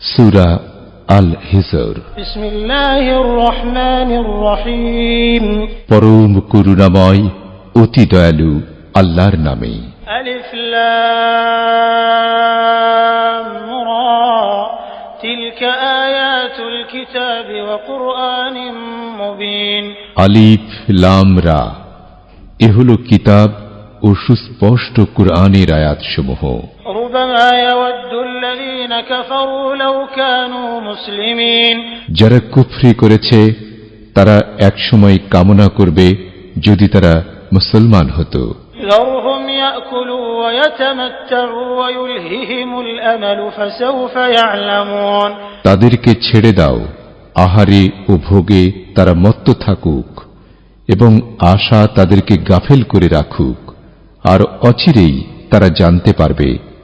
সুরা আল হিজর بسم الله الرحمن الرحيم পরম করুণাময় অতি দয়ালু আল্লাহর নামে ألف لام را تلك آيات الكتاب وقرآن مبين আলিফ লাম রা এ হল কিতাব ও সুস্পষ্ট কুরআনের আয়াতসমূহ ربما يود যারা কুফরি করেছে তারা একসময় কামনা করবে যদি তারা মুসলমান হতো। তাদেরকে ছেড়ে দাও আহারে ও ভোগে তারা মত্ত থাকুক এবং আশা তাদেরকে গাফেল করে রাখুক আর অচিরেই তারা জানতে পারবে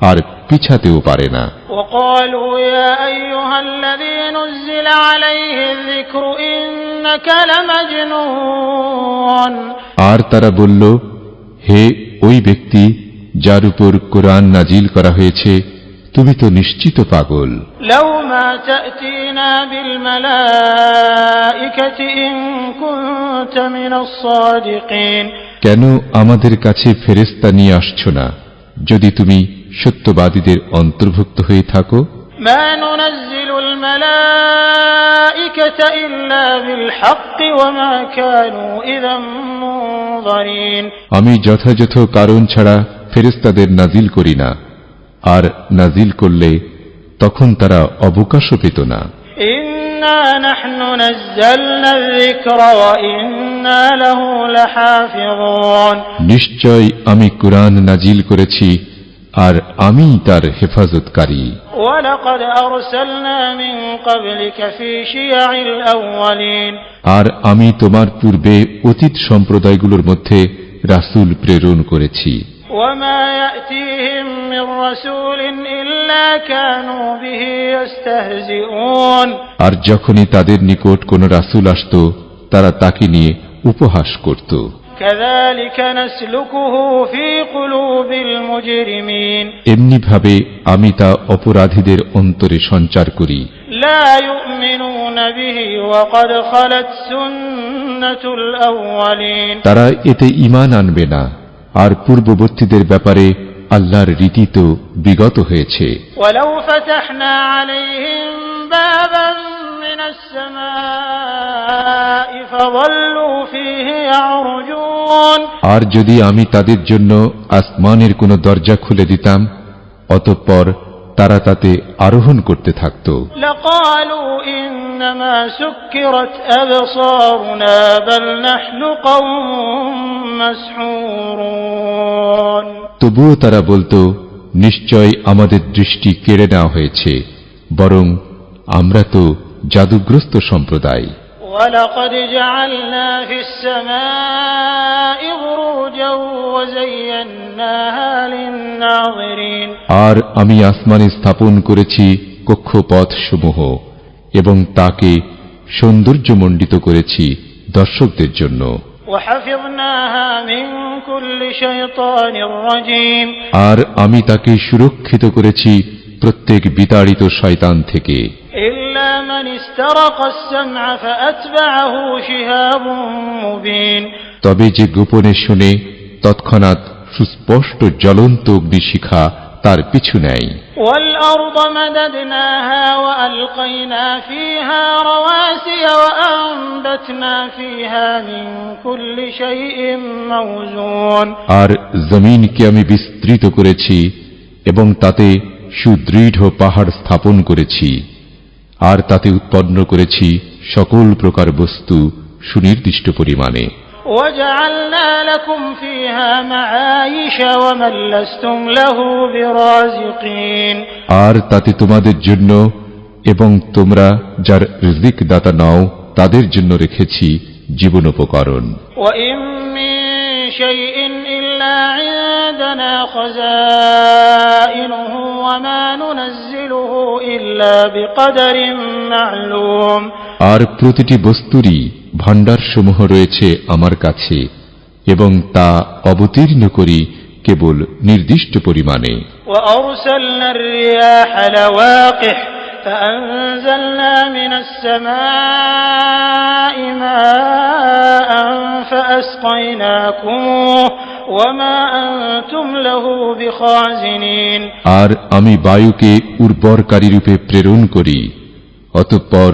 আর পিছাতেও পারে না। আর তারা বলল হে ওই ব্যক্তি যার উপর কোরআন নাজিল করা হয়েছে তুমি তো নিশ্চিত পাগল। কেন আমাদের কাছে ফেরেস্তা নিয়ে আসছ না? যদি তুমি সত্যবাদীদের অন্তর্ভুক্ত হয়ে থাকো। আমি যথাযথ কারণ ছাড়া ফেরেস্তাদের নাজিল করি না। আর নাজিল করলে তখন তারা অবকাশও পেত না। নিশ্চয় আমি কোরআন নাজিল করেছি। আর আমি তার হেফাজতকারী। আর আমি তোমার পূর্বে অতীত সম্প্রদায়গুলোর মধ্যে রাসুল প্রেরণ করেছি। আর যখনই তাদের নিকট কোন রাসুল আসত তারা তাকে নিয়ে উপহাস করত। এমনি ভাবে আমি তা অপরাধীদের অন্তরে সঞ্চার করি। তারা এতে ইমান আনবে না। আর পূর্ববর্তীদের ব্যাপারে আল্লাহর রীতি তো বিগত হয়েছে। ولو فتحنا عليهم بابا من السماء فظلوا فيه يعرجون আর যদি আমি তাদের জন্য আসমানের কোনো দরজা খুলে দিতাম অতঃপর তারা তাতে আরোহণ করতে থাকত لقالوا إنما سكرت أبصارنا بل نحن قوم مسحورون তবুও তারা বলতো নিশ্চয় আমাদের দৃষ্টি কেড়ে নেওয়া হয়েছে বরং আমরা তো জাদুগ্রস্ত সম্প্রদায় ولقد جعلنا في السماء بروجا وزيناها للناظرين আর আমি আসমানে স্থাপন করেছি কক্ষপথ সমূহ এবং তাকে সৌন্দর্যমণ্ডিত করেছি দর্শকদের জন্য وحفظناها من كل شيطان رجيم আর আমি তাকে সুরক্ষিত করেছি প্রত্যেক বিতাড়িত শয়তান থেকে إلا তবে যে গোপনে শুনে তৎক্ষণাৎ সুস্পষ্ট জ্বলন্ত অগ্নিশিখা তার পিছু নেয়। আর জমিনকে আমি বিস্তৃত করেছি এবং তাতে সুদৃঢ় পাহাড় স্থাপন করেছি। আর তাতে উৎপন্ন করেছি সকল প্রকার বস্তু সুনির্দিষ্ট পরিমাণে وجعلنا لكم فيها معايش ومن لستم له برازقين আর তাতে তোমাদের জন্য এবং তোমরা যার রিজিক দাতা নাও তাদের জন্য রেখেছি জীবনোপকরণ وإن من شيء إلا عندنا خزائنه وما ننزله إلا بقدر معلوم আর প্রতিটি বস্তুরই ভাণ্ডারসমূহ রয়েছে আমার কাছে এবং তা অবতীর্ণ করি কেবল নির্দিষ্ট পরিমাণে وأرسلنا الرياح لواقح فأنزلنا من السماء ماء فأسقيناكموه আর আমি বায়ুকে উর্বরকারী রূপে প্রেরণ করি অতঃপর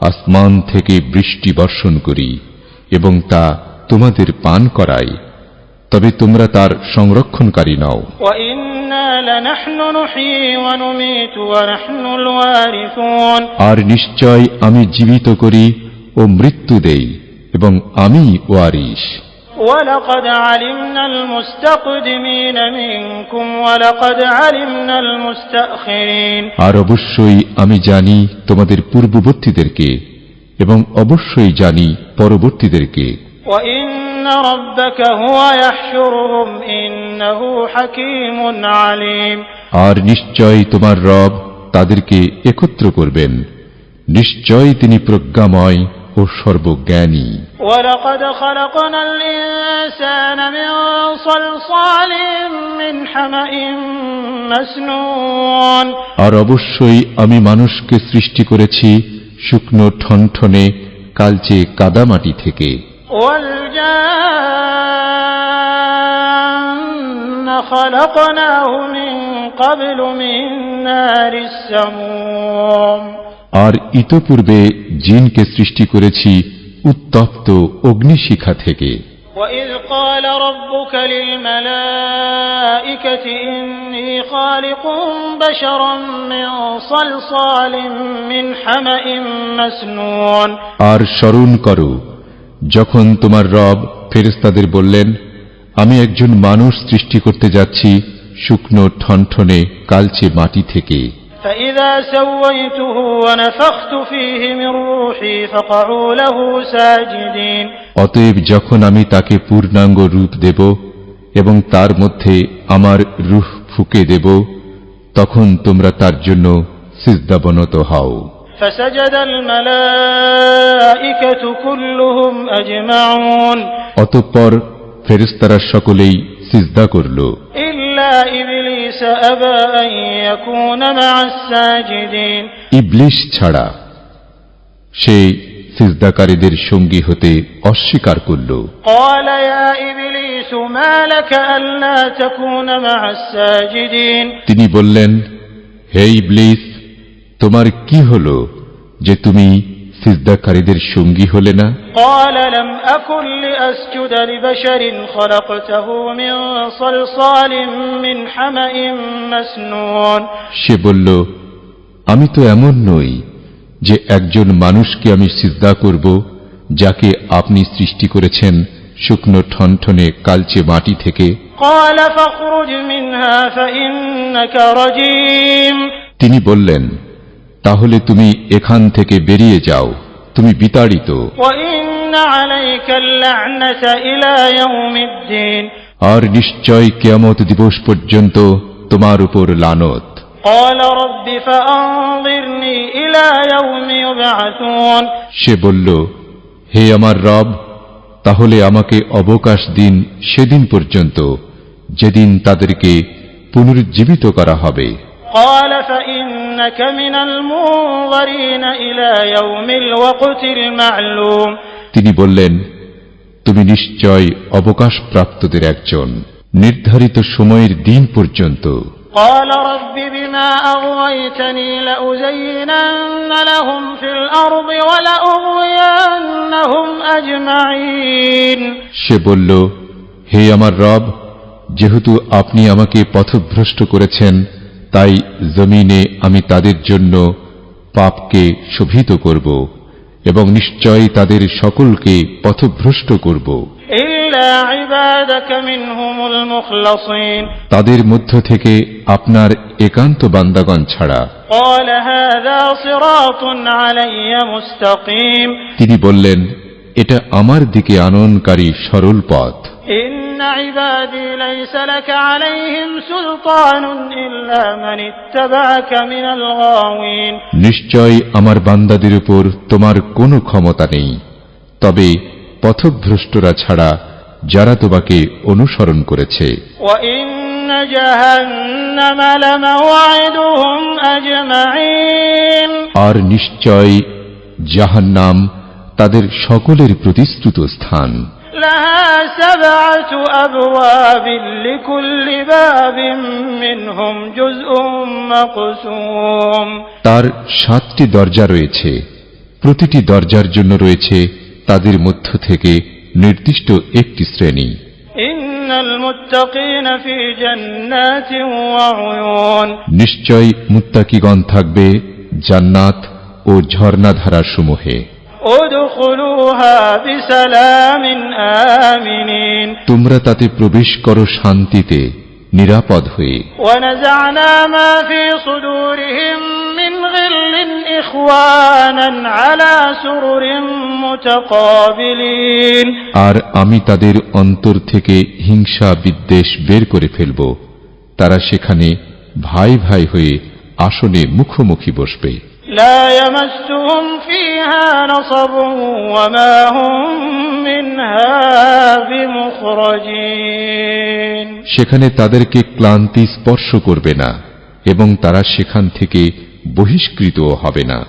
আসমান থেকে বৃষ্টি বর্ষণ করি এবং তা তোমাদের পান করাই তবে তোমরা তার সংরক্ষণকারী নও। আর নিশ্চয় আমি জীবিত করি ও মৃত্যু দেই এবং আমি ওয়ারিশ। ولقد علمنا المستقدمين منكم ولقد علمنا المستأخرين আর অবশ্যই আমি জানি তোমাদের পূর্ববর্তীদেরকে এবং অবশ্যই জানি পরবর্তীদেরকে وإن ربك هو يحشرهم إنه حكيم عليم আর নিশ্চয় তোমার রব তাদেরকে একত্র করবেন নিশ্চয় তিনি প্রজ্ঞাময় ও সর্বজ্ঞানী ولقد خلقنا الإنسان من صلصال من حمأ مسنون আর অবশ্যই আমি মানুষকে সৃষ্টি করেছি শুকনো ঠনঠনে কালচে কাদামাটি থেকে والجان خلقناه من قبل من نار السموم আর ইতপূর্বে জিনকে সৃষ্টি করেছি উত্তপ্ত অগ্নিশিখা থেকে وإذ قال ربك للملائكة إني خالق بشرا من صلصال من حمأ مسنون আর স্মরণ করো যখন তোমার রব ফেরেস্তাদের বললেন আমি একজন মানুষ সৃষ্টি করতে যাচ্ছি শুকনো ঠনঠনে কালচে মাটি থেকে فإذا سويته ونفخت فيه من روحي فقعوا له ساجدين অতএব যখন আমি তাকে পূর্ণাঙ্গ রূপ দেব এবং তার মধ্যে আমার রুহ ফুকে দেব তখন তোমরা তার জন্য সিজদাবনত হও فسجد الملائكة كلهم أجمعون অতঃপর ফেরেস্তারা সকলেই সিজদা করল إلا ইবলিস ছাড়া সে সিজদাকারীদের সঙ্গী হতে অস্বীকার করল। তিনি বললেন হে ইবলিস তোমার কি হল যে তুমি সিজদাকারীদের সঙ্গী হলে না? সে বলল আমি তো এমন নই যে একজন মানুষকে আমি সিজদা করব যাকে আপনি সৃষ্টি করেছেন শুকনো ঠনঠনে কালচে মাটি থেকে। তিনি বললেন তাহলে তুমি এখান থেকে বেরিয়ে যাও। তুমি বিতাড়িত। আর নিশ্চয় কেয়ামত দিবস পর্যন্ত তোমার উপর লানত। সে বলল হে আমার রব তাহলে আমাকে অবকাশ দিন সেদিন পর্যন্ত যেদিন তাদেরকে পুনরুজ্জীবিত করা হবে। قال فإنك من المنظرين إلى يوم الوقت المعلوم তিনি বললেন তুমি নিশ্চয় অবকাশ প্রাপ্তদের একজন নির্ধারিত সময়ের দিন পর্যন্ত قال رب بما أغويتني لأزينن لهم في الأرض ولأغوينهم أجمعين সে বলল হে আমার রব যেহেতু আপনি আমাকে পথভ্রষ্ট করেছেন তাই জমিনে আমি তাদের জন্য পাপকে শোভিত করব এবং নিশ্চয়ই তাদের সকলকে পথভ্রষ্ট করব। তাদের মধ্য থেকে আপনার একান্ত বান্দাগণ ছাড়া। তিনি বললেন এটা আমার দিকে আননকারী সরল পথ। إن عبادي ليس لك عليهم سلطان إلا من اتبعك من الغاوين নিশ্চয় আমার বান্দাদের উপর তোমার কোনো ক্ষমতা নেই তবে পথভ্রষ্টরা ছাড়া যারা তোমাকে অনুসরণ করেছে وإن جهنم لموعدهم أجمعين আর নিশ্চয় জাহান্নাম তাদের সকলের প্রতিশ্রুত স্থান لها سبعة أبواب لكل باب منهم جزء مقسوم তার সাতটি দরজা রয়েছে প্রতিটি দরজার জন্য রয়েছে তাদের মধ্য থেকে নির্দিষ্ট একটি শ্রেণী إن المتقين في جنات وعيون নিশ্চয় মুত্তাকিগণ থাকবে জান্নাত ও ঝর্ণাধারা সমূহে ادخلوها بسلام آمنين তোমরা তাতে প্রবেশ করো শান্তিতে নিরাপদ হয়ে। আর আমি তাদের অন্তর থেকে হিংসা বিদ্বেষ বের করে ফেলব। তারা সেখানে ভাই ভাই হয়ে আসনে মুখোমুখি বসবে। সেখানে তাদেরকে ক্লান্তি স্পর্শ করবে না এবং তারা সেখান থেকে বহিষ্কৃত হবে না।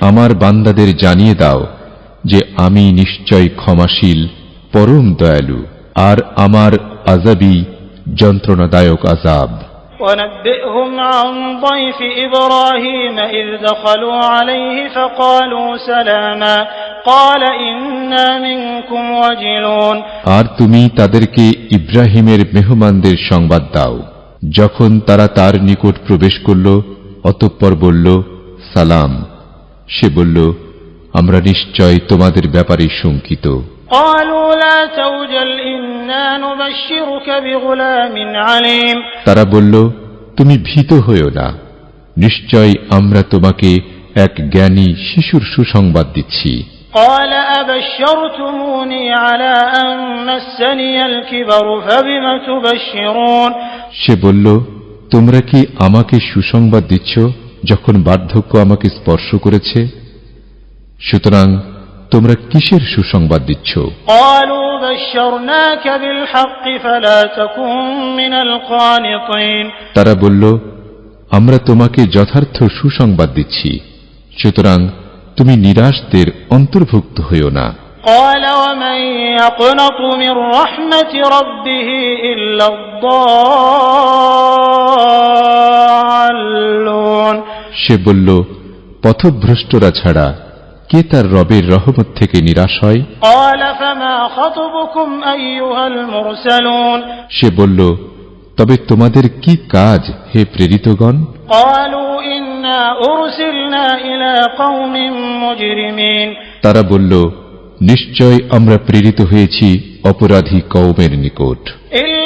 আমার বান্দাদের জানিয়ে দাও যে আমি নিশ্চয় ক্ষমাশীল পরম দয়ালু আর আমার আজাবি যন্ত্রণাদায়ক আজাব ونبئهم عن ضيف إبراهيم إذ دخلوا عليه فقالوا سلاما قال إنا منكم وجلون আর তুমি তাদেরকে ইব্রাহিমের মেহমানদের সংবাদ দাও যখন তারা তার নিকট প্রবেশ করল অতঃপর বলল সালাম সে বলল আমরা নিশ্চয় তোমাদের ব্যাপারে শঙ্কিত তারা বলল তুমি ভীত হইও না। নিশ্চয় আমরা তোমাকে এক জ্ঞানী শিশুর সুসংবাদ দিচ্ছি। সে বলল তোমরা কি আমাকে সুসংবাদ দিচ্ছ যখন বার্ধক্য আমাকে স্পর্শ করেছে? সুতরাং তোমরা কিসের সুসংবাদ দিচ্ছ قالوا بشرناك بالحق فلا تكن من القانطين তারা বলল আমরা তোমাকে যথার্থ সুসংবাদ দিচ্ছি সুতরাং তুমি নিরাশদের অন্তর্ভুক্ত হইও না قال ومن يقنط من رحمة ربه إلا الضالون সে বলল পথভ্রষ্টরা ছাড়া কে তার রবের রহমত থেকে নিরাশ হয়? সে বলল তবে তোমাদের কি কাজ হে প্রেরিতগণ? তারা বলল নিশ্চয় আমরা প্রেরিত হয়েছি অপরাধী কৌমের নিকট। ইন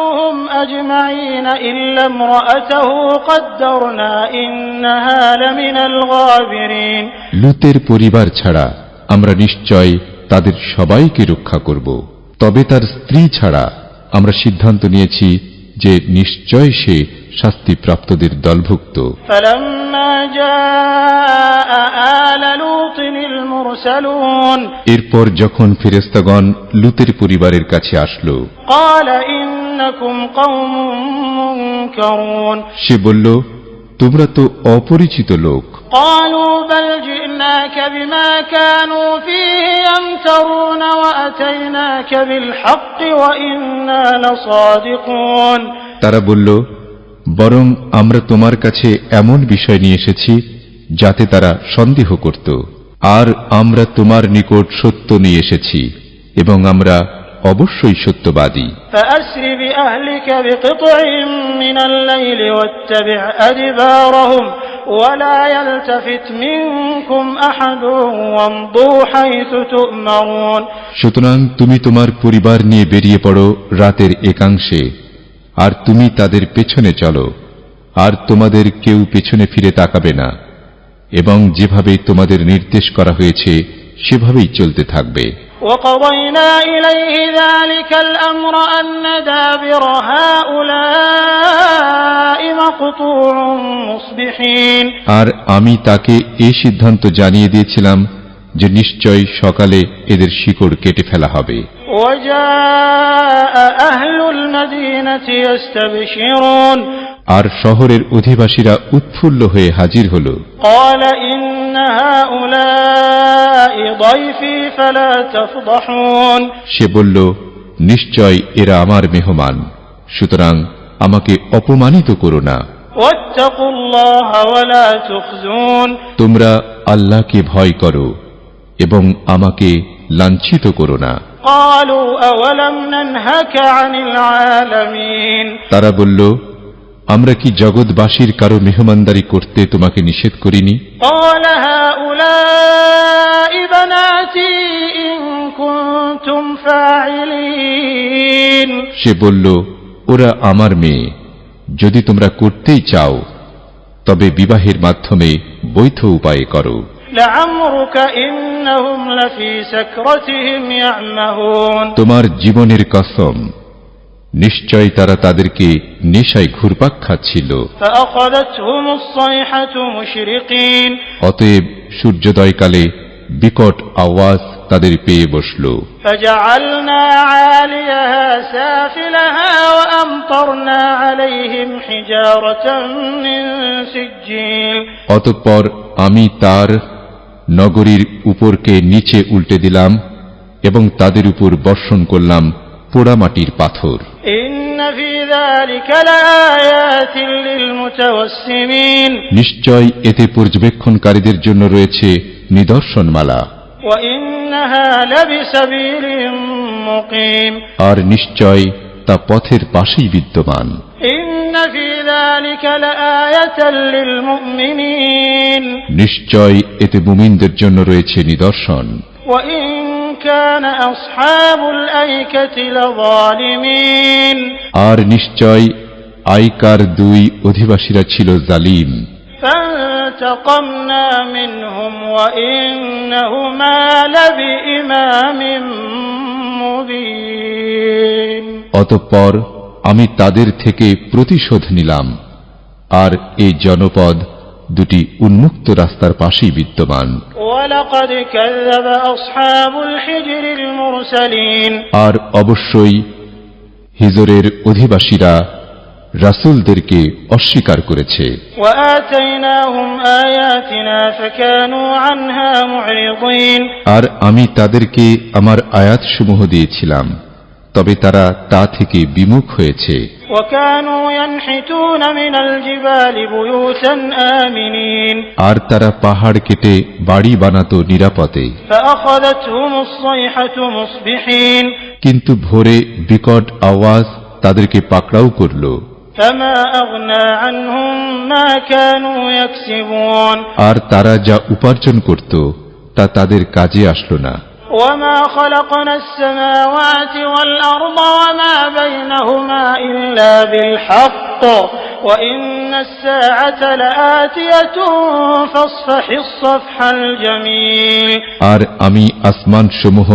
آل لوط إنا لمنجوهم أجمعين إلا امرأته قدرنا إنها لمن الغابرين লুতের পরিবার ছাড়া আমরা নিশ্চয় তাদের সবাইকে রক্ষা করব তবে তার স্ত্রী ছাড়া আমরা সিদ্ধান্ত নিয়েছি যে নিশ্চয় সে শাস্তিপ্রাপ্তদের দলভুক্ত فلما جاء آل لوط المرسلون এরপর যখন ফেরেস্তাগণ লুতের পরিবারের কাছে আসলো সে বলল তোমরা তো অপরিচিত লোক। তারা বলল বরং আমরা তোমার কাছে এমন বিষয় নিয়ে এসেছি যাতে তারা সন্দেহ করত। আর আমরা তোমার নিকট সত্য নিয়ে এসেছি এবং আমরা অবশ্যই সত্যবাদী। সুতরাং তুমি তোমার পরিবার নিয়ে বেরিয়ে পড়ো রাতের একাংশে আর তুমি তাদের পেছনে চলো আর তোমাদের কেউ পেছনে ফিরে তাকাবে না এবং যেভাবে তোমাদের নির্দেশ করা হয়েছে সেভাবেই চলতে থাকবে। وقضينا إليه ذلك الأمر أن دابر هؤلاء مقطوع مصبحين আর আমি তাকে এই সিদ্ধান্ত জানিয়ে দিয়েছিলাম যে নিশ্চয় সকালে এদের শিকড় কেটে ফেলা হবে। আর শহরের অধিবাসীরা উৎফুল্ল হয়ে হাজির হল। সে বলল নিশ্চয় এরা আমার মেহমান সুতরাং আমাকে অপমানিত করো না। তোমরা আল্লাহকে ভয় করো। এবং আমাকে লাঞ্ছিত করো না। তারা বলল আমরা কি জগৎবাসীর কারও মেহমানদারি করতে তোমাকে নিষেধ করিনি? সে বলল ওরা আমার মেয়ে। যদি তোমরা করতেই চাও তবে বিবাহের মাধ্যমে বৈধ উপায়ে করো। তোমার জীবনের কসম নিশ্চয় তারা তাদেরকে নেশায় ঘুরপাক খাচ্ছিল। অতএব সূর্যোদয়কালে বিকট আওয়াজ তাদের পেয়ে বসল। অতঃপর আমি তার নগরীর উপরকে নিচে উল্টে দিলাম এবং তাদের উপর বর্ষণ করলাম পোড়ামাটির পাথর। নিশ্চয় এতে পর্যবেক্ষণকারীদের জন্য রয়েছে নিদর্শনমালা। আর নিশ্চয় তা পথের পাশেই বিদ্যমান। নিশ্চয় এতে মুমিনদের জন্য রয়েছে নিদর্শন وإن كان أصحاب الأيكة لظالمين আর নিশ্চয় আইকার দুই অধিবাসীরা ছিল জালিম فانتقمنا منهم وإنهما لبإمام مبين অতঃপর আমি তাদের থেকে প্রতিশোধ নিলাম। আর এই জনপদ দুটি উন্মুক্ত রাস্তার পাশেই বিদ্যমান। আর অবশ্যই হিজরের অধিবাসীরা রাসুলদেরকে অস্বীকার করেছে। আর আমি তাদেরকে আমার আয়াতসমূহ দিয়েছিলাম। তবে তারা তা থেকে বিমুখ হয়েছে। আর তারা পাহাড় কেটে বাড়ি বানাত নিরাপদে। কিন্তু ভোরে বিকট আওয়াজ তাদেরকে পাকড়াও করল। আর তারা যা উপার্জন করত তা তাদের কাজে আসলো না। وما خلقنا السماوات والأرض وما بينهما إلا بالحق وإن الساعة لآتية فاصفح الصفح الجميل আর আমি আসমান সমূহ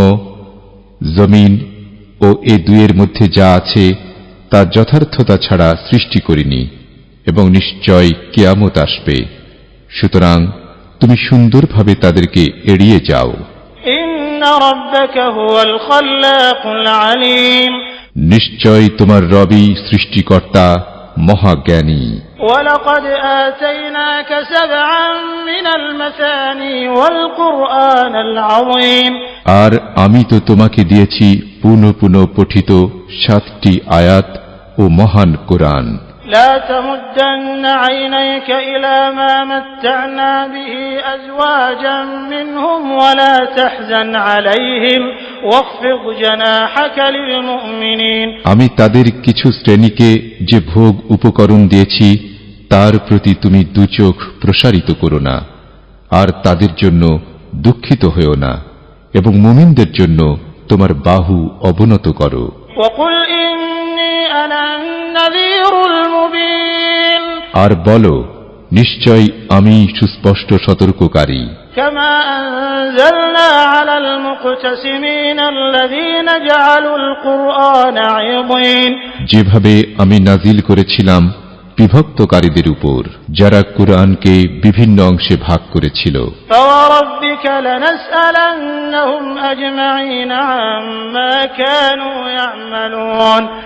জমিন ও এ দুয়ের মধ্যে যা আছে তা যথার্থতা ছাড়া সৃষ্টি করিনি এবং নিশ্চয় কেয়ামত আসবে সুতরাং তুমি সুন্দরভাবে তাদেরকে এড়িয়ে যাও إن ربك هو الخلاق العليم নিশ্চয় তোমার রবি সৃষ্টিকর্তা মহাজ্ঞানী ولقد آتيناك سبعا من المثاني والقرآن العظيم আর আমি তো তোমাকে দিয়েছি পুনঃ পুনঃ পঠিত সাতটি আয়াত ও মহান কোরআন لا تمدن عينيك إلى ما متعنا به أزواجا منهم ولا تحزن عليهم واخفض جناحك للمؤمنين আমি তাদের কিছু শ্রেণীকে যে ভোগ উপকরণ দিয়েছি তার প্রতি তুমি দুচোখ প্রসারিত করো না আর তাদের জন্য দুঃখিত হয়েও না এবং মুমিনদের জন্য তোমার বাহু অবনত করো وقل إني أنا النذير المبين আর বলো নিশ্চয় আমি সুস্পষ্ট সতর্ককারী كما أنزلنا على المقتسمين الذين جعلوا القرآن عضين যেভাবে আমি নাজিল করেছিলাম বিভক্তকারীদের উপর যারা কোরআনকে বিভিন্ন অংশে ভাগ করেছিল।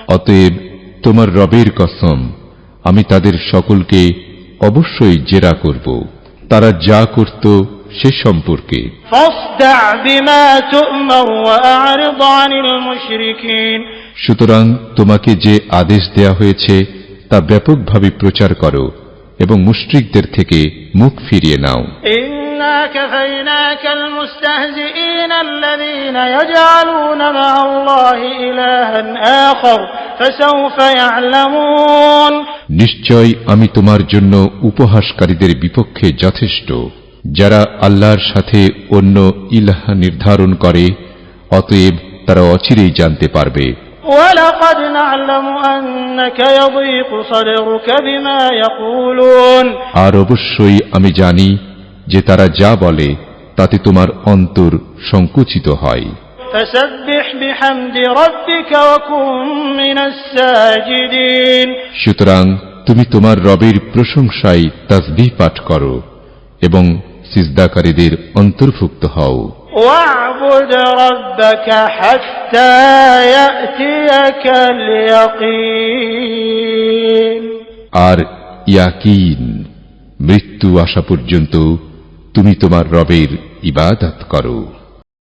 অতএব তোমার রবের কসম আমি তাদের সকলকে অবশ্যই জেরা করব। তারা যা করত সে সম্পর্কে। সুতরাং তোমাকে যে আদেশ দেয়া হয়েছে তা ব্যাপকভাবে প্রচার করো এবং মুস্ট্রিকদের থেকে মুখ ফিরিয়ে নাও। নিশ্চয় আমি তোমার জন্য উপহাসকারীদের বিপক্ষে যথেষ্ট যারা আল্লাহর সাথে অন্য ইলাহা নির্ধারণ করে অতএব তারা অচিরেই জানতে পারবে। ولقد نعلم أنك يضيق صدرك بما يقولون আর অবশ্যই আমি জানি যে তারা যা বলে তাতে তোমার অন্তর সংকুচিত হয় فسبح بحمد ربك وكن من الساجدين সুতরাং তুমি তোমার রবের প্রশংসায় তাসবিহ পাঠ করো এবং সিজদাকারীদের অন্তর্ভুক্ত হও واعبد ربك حتى يأتيك اليقين আর ইয়াকিন মৃত্যু আসা পর্যন্ত তুমি তোমার রবের ইবাদত করো